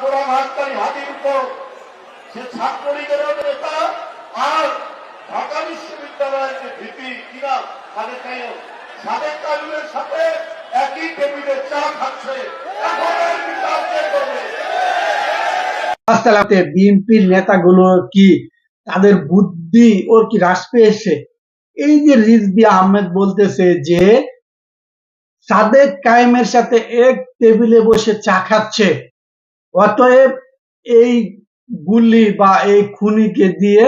পুরা হাততালি হাতির উপর সে ছাত্রলীগের নেতা আর ঢাকা বিশ্ববিদ্যালয়ের যে ভিপি কিনা সাদেক কাইম সাদেক কাইমের সাথে একই টেবিলে চা খাচ্ছে। আসসালামতে বিএনপির নেতাগুলো কি তাদের বুদ্ধি ওর কি হ্রাস পেয়েছে? এই যে রিজবি আহমেদ বলতেছে যে, সাদেক কায়েমের সাথে এক টেবিলে বসে চা খাচ্ছে। অতএব এই গুলি বা এই খুনিকে দিয়ে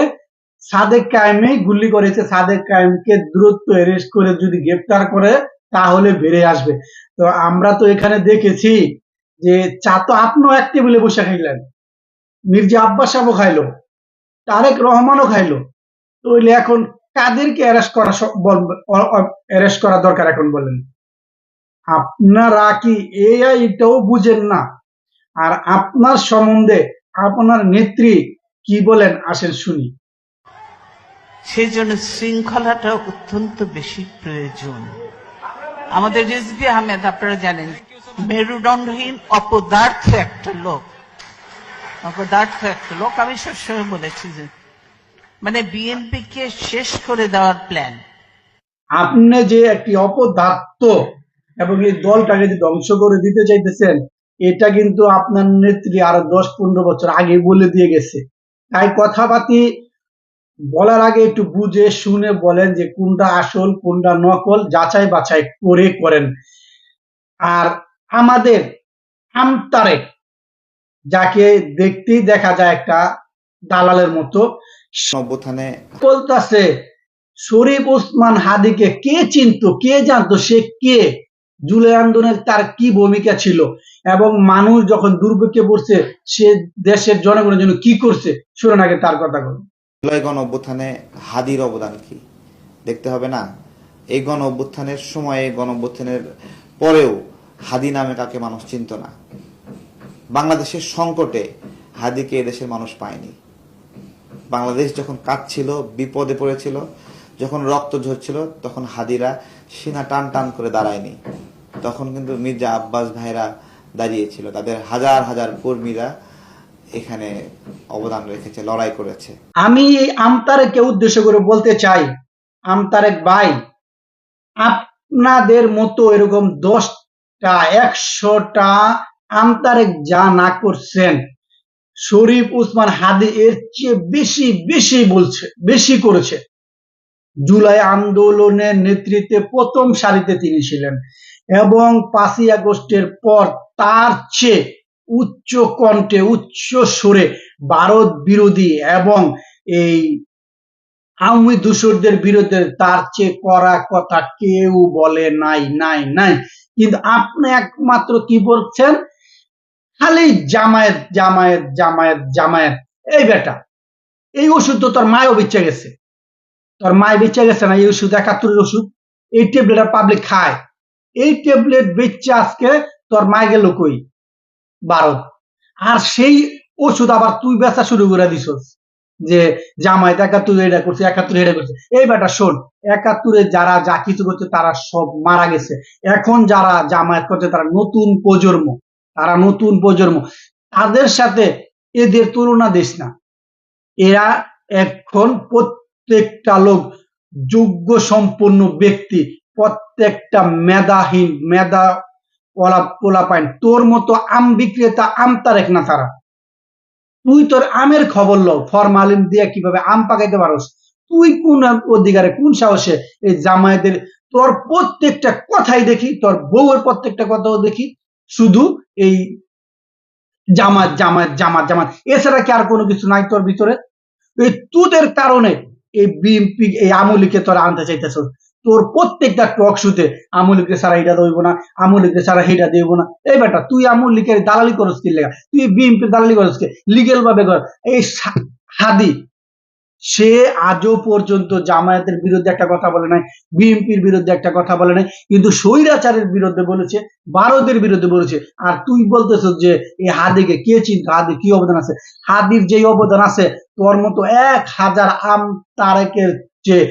সাদেক কায়েমে গুলি করেছে। সাদেক কায়েমকে দ্রুত অ্যারেস্ট করে যদি গ্রেপ্তার করে, তাহলে বেড়ে আসবে। তো আমরা তো এখানে দেখেছি যে চা তো আপনিও এক টেবিলে বসে খাইলেন। মির্জা আব্বাস সাহেবও খাইলো, তারেক রহমানও খাইলো। তাহলে এখন কাদেরকে অ্যারেস্ট করা অ্যারেস্ট করা দরকার এখন বলেন? আপনারা কি এটাও বুঝেন না? আর আপনার সম্বন্ধে আপনার নেত্রী কি বলেন আসেন শুনি। সেই জন্য শৃঙ্খলাটা অত্যন্ত বেশি প্রয়োজন। আমাদের রিজভি আহমেদ আপনারা জানেন মেরুদণ্ডহীন অপদার্থ একটা লোক। অপদার্থ একটা লোক। আমি সবসময় বলেছি যে মানে বিএনপি কে শেষ করে দেওয়ার প্ল্যান আপনি যে একটি অপদার্থ এবং এই দলটাকে যে ধ্বংস করে দিতে চাইতেছেন এটা কিন্তু আপনার নেত্রী আরও দশ পনেরো বছর আগে বলে দিয়ে গেছে। তাই কথাবার্তি বলার আগে একটু বুঝে শুনে বলেন যে কোনটা আসল কোনটা নকল যাচাই বাছাই করে করেন। আর আমাদের আমতারে যাকে দেখতেই দেখা যায় একটা দালালের মতো অভ্যুত্থানে বলতাছে শরীফ ওসমান হাদিকে কে চিনতো কে জানতো সে কে? জুলাই আন্দোলনের তার কি ভূমিকা ছিল? এবং মানুষ যখন দুর্ভিক্ষে পড়ছে, সে দেশের জনগণের জন্য কি করছে? শুনুন আগে তার কথা বলুন। জুলাই গণ অভ্যুত্থানে হাদির অবদান কি? দেখতে হবে না? এই গণ অভ্যুত্থানের সময়ে গণ অভ্যুত্থানের পরেও হাদি নামে কাকে মানুষ চিনত না। বাংলাদেশের সংকটে হাদিকে এদেশের মানুষ পায়নি। বাংলাদেশ যখন কাঁদছিল, বিপদে পড়েছিল, যখন রক্ত ঝরছিল, তখন হাদিরা সিনা টান টান করে দাঁড়ায়নি। তখন কিন্তু মির্জা আব্বাস ভাইরা দাঁড়িয়েছিল। তাদের হাজার হাজার কর্মীরা এখানে অবদান রেখেছে, লড়াই করেছে। আমি এই আমতারেককে উদ্দেশ্য করে বলতে চাই, আমতারেক ভাই, আপনাদের মতো এরকম দশটা, একশোটা আমতারেক যা না করছেন, শরীফ উসমান হাদি এর চেয়ে বেশি বেশি বলছে, বেশি করেছে। জুলাই আন্দোলনের নেতৃত্বে প্রথম সারিতে তিনি ছিলেন। এবং পাঁচই আগস্টের পর তার চেয়ে উচ্চ কণ্ঠে, উচ্চ সুরে ভারত বিরোধী এবং এই আওয়ামী দূষরদের বিরুদ্ধে তার চেয়ে করা কথা কেউ বলে নাই নাই নাই। কিন্তু আপনি একমাত্র কি বলছেন? খালি জামায়াত জামায়াত জামায়াত জামায়াত। এই বেটা, এই ওষুধ তো তোর মায়ও বেঁচে গেছে। তোর মায় বেঁচে গেছে না? এই ওষুধ, একাত্তরের ওষুধ, এই ট্যাবলেট পাবলিক খায়। এই ট্যাবলেট বেচছে আজকে তোর মায় গেল কই ভারত আর সেই ওষুধ আবার তুই বেচা শুরু করে দিছস, যে জামায়াত একাত্তর এটা করছে, একাত্তরে এটা করছে। এই বেটা শোন, একাত্তরে যারা যা কিছু করছে তারা সব মারা গেছে। এখন যারা জামায়াত করছে তারা নতুন প্রজন্ম, তারা নতুন প্রজন্ম। তাদের সাথে এদের তুলনা দিস না। এরা এখন প্রত্যেকটা লোক যোগ্য সম্পন্ন ব্যক্তি। প্রত্যেকটা মেধাহীন মেধা ওলা পোলা পাইন। তোর মতো আম বিক্রেতা, আম তারেক না তারা। তুই তোর আমের খবর লো ফরমালিন দিয়ে কীভাবে আম পাকাইতে পারস। তুই কোন অধিকারে, কোন সাহসে এই জামায়াতের তোর প্রত্যেকটা কথাই দেখি, তোর বউয়ের প্রত্যেকটা কথাও দেখি। শুধু এই জামাত জামাত জামাত জামাত এছাড়া কি আর কোনো কিছু নাই তোর ভিতরে? এই তোদের কারণে এই বিএনপি, এই আমলিকে তোরা আনতে চাইতেছ। তোর প্রত্যেকটা টক শুতে আমলিকে ছাড়া এটা দইব না, আমলিকে ছাড়া হেটা দেব না। এই বেটা তুই আমলিকের দালালি করস কি লেগা? তুই বিএনপি দালালি করস কি? লিগেল ভাবে কর। এই হাদি, সে আজও পর্যন্ত জামায়াতের বিরুদ্ধে একটা কথা বলে নাই বিএনপির বিরুদ্ধে একটা কথা বলে নাই, কিন্তু স্বৈরাচারের বিরুদ্ধে বলেছে ভারতের বিরুদ্ধে বলেছে। আর তুই বলতেছ যে, এই হাদিকে কে চিন্তা? হাদি কি অবদান আছে? হাদির যে অবদান আছে তোর মতো এক হাজার আম তারেকের চেয়ে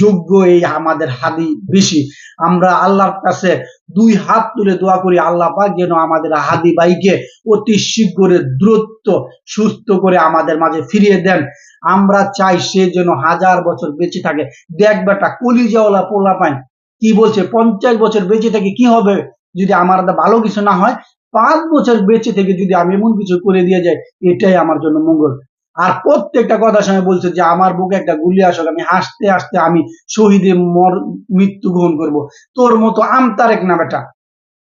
যোগ্য এই আমাদের হাদি বেশি। আমরা আল্লাহর কাছে দুই হাত তুলে দোয়া করি, আল্লাহ পাক যেন আমাদের হাদি ভাইকে অতি শীঘ্রে দ্রুত, সুস্থ করে আমাদের মাঝে ফিরিয়ে দেন। আমরা চাই সে যেন হাজার বছর বেঁচে থাকে। দেখ বেটা, কলিজাওয়ালা পোলা পাই কি বলছে? পঞ্চাশ বছর বেঁচে থেকে কি হবে? যদি আমার ভালো কিছু না হয়, পাঁচ বছর বেঁচে থেকে যদি আমি এমন কিছু করে দিয়ে যাই, এটাই আমার জন্য মঙ্গল। আর প্রত্যেকটা কথার সময় বলছে যে, আমার বুকে একটা গুলি আসক, আমি হাসতে হাসতে আমি শহীদে মর, মৃত্যু গ্রহণ করব। তোর মতো আমতারেক না বেটা।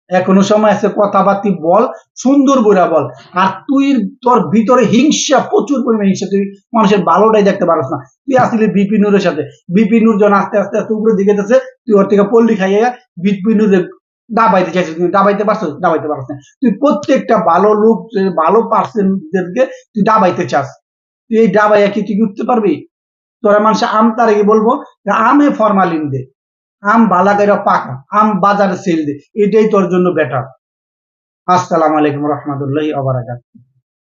এখনও সময় আছে, কথাবার্তি বল, সুন্দর বইরা বল। আর তুই, তোর ভিতরে হিংসা, প্রচুর পরিমাণে হিংসা। তুই মানুষের ভালোটাই দেখতে পারস না। তুই আসলে বিপিনুরের সাথে। বিপিনুর যখন আস্তে আস্তে আস্তে উপরে দিকে যাচ্ছে তুই ওর থেকে পল্লি খাইয়া বিপিনুরের দাবাইতে চাইছিস। তুমি দাবাইতে পারছ দাবাইতে পারছ না। তুই প্রত্যেকটা ভালো লোক ভালো পার্সেন্টদেরকে তুই দাবাইতে চাস। তুই এই ডাবাইয়া কি তুই উঠতে পারবি? তোরা মানুষ আম তার আগে বলব আমে ফরমালিন দে, আম বালাগাইরা পাকা, আম বাজারে সেল দে, এটাই তোর জন্য বেটার আসসালামু আলাইকুম রহমতুল্লাহ আবরাকাত